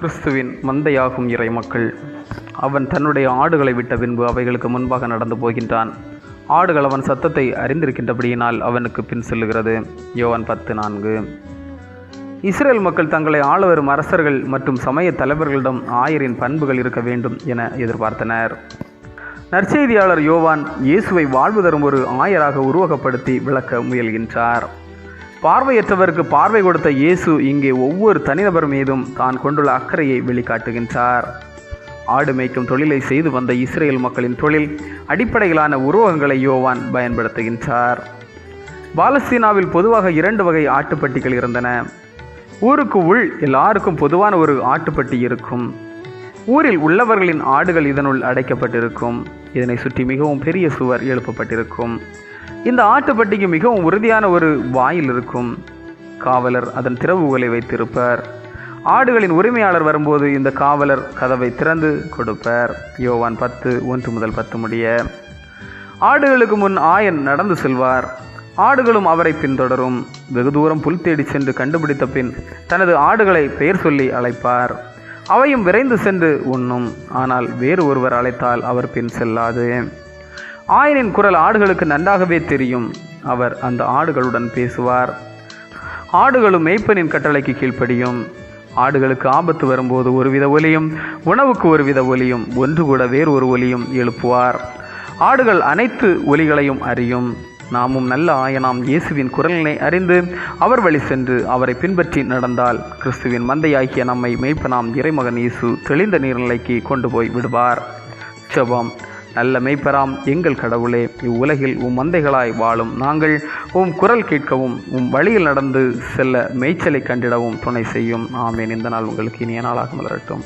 கிறிஸ்துவின் மந்தையாகும் இறை மக்கள் அவன் தன்னுடைய ஆடுகளை விட்ட பின்பு அவைகளுக்கு முன்பாக நடந்து போகின்றான். ஆடுகள் அவன் சத்தத்தை அறிந்திருக்கின்றபடியினால் அவனுக்கு பின் செல்லுகிறது. யோவான் பத்து நான்கு. இஸ்ரேல் மக்கள் தங்களை ஆள வரும் அரசர்கள் மற்றும் சமய தலைவர்களிடம் ஆயரின் பண்புகள் இருக்க வேண்டும் என எதிர்பார்த்தனர். நற்செய்தியாளர் யோவான் இயேசுவை வாழ்வு தரும் ஒரு ஆயராக உருவகப்படுத்தி விளக்க முயல்கின்றார். பார்வையற்றவருக்கு பார்வை கொடுத்த இயேசு இங்கே ஒவ்வொரு தனிநபர் மீதும் தான் கொண்டுள்ள அக்கறையை வெளிக்காட்டுகின்றார். ஆடு மேய்க்கும் தொழிலை செய்து வந்த இஸ்ரேல் மக்களின் தொழில் அடிப்படையிலான உருவகங்களை யோவான் பயன்படுத்துகின்றார். பாலஸ்தீனாவில் பொதுவாக இரண்டு வகை ஆட்டுப்பட்டிகள் இருந்தன. ஊருக்கு உள் எல்லாருக்கும் பொதுவான ஒரு ஆட்டுப்பட்டி இருக்கும். ஊரில் உள்ளவர்களின் ஆடுகள் இதனுள் அடைக்கப்பட்டிருக்கும். இதனை சுற்றி மிகவும் பெரிய சுவர் எழுப்பப்பட்டிருக்கும். இந்த ஆட்டுப்பட்டிக்கு மிகவும் உறுதியான ஒரு வாயில் இருக்கும். காவலர் அதன் திறவுகளை வைத்திருப்பார். ஆடுகளின் உரிமையாளர் வரும்போது இந்த காவலர் கதவை திறந்து கொடுப்பார். யோவான் பத்து ஒன்று முதல் பத்து முடிய. ஆடுகளுக்கு முன் ஆயன் நடந்து செல்வார். ஆடுகளும் அவரை பின்தொடரும். வெகு தூரம் புல் தேடி சென்று கண்டுபிடித்த பின் தனது ஆடுகளை பெயர் சொல்லி அழைப்பார். அவையும் விரைந்து சென்று உண்ணும். ஆனால் வேறு ஒருவர் அழைத்தால் அவர் பின் செல்லாது. ஆயனின் குரல் ஆடுகளுக்கு நன்றாகவே தெரியும். அவர் அந்த ஆடுகளுடன் பேசுவார். ஆடுகளும் மேய்ப்பனின் கட்டளைக்கு கீழ்ப்படியும். ஆடுகளுக்கு ஆபத்து வரும்போது ஒருவித ஒலியும் உணவுக்கு ஒருவித ஒலியும் ஒன்று கூட வேறு ஒரு ஒலியும் எழுப்புவார். ஆடுகள் அனைத்து ஒலிகளையும் அறியும். நாமும் நல்ல ஆயனாம் இயேசுவின் குரலினை அறிந்து அவர் வழி சென்று அவரை பின்பற்றி நடந்தால் கிறிஸ்துவின் மந்தையாகிய நம்மை மேய்ப்பனாம் இறைமகன் இயேசு தெளிந்த நீர்நிலைக்கு கொண்டு போய் விடுவார். செபம் நல்ல மெய்ப்பராம் எங்கள் கடவுளே இவ்வுலகில் உம் மந்தைகளாய் வாழும் நாங்கள் உம் குரல் கேட்கவும் உம் வழியில் நடந்து செல்ல மேய்ச்சலை கண்டிடவும் துணை செய்யும். ஆமேன். இந்த நாள் உங்களுக்கு இனிய நாளாக மலரட்டும்.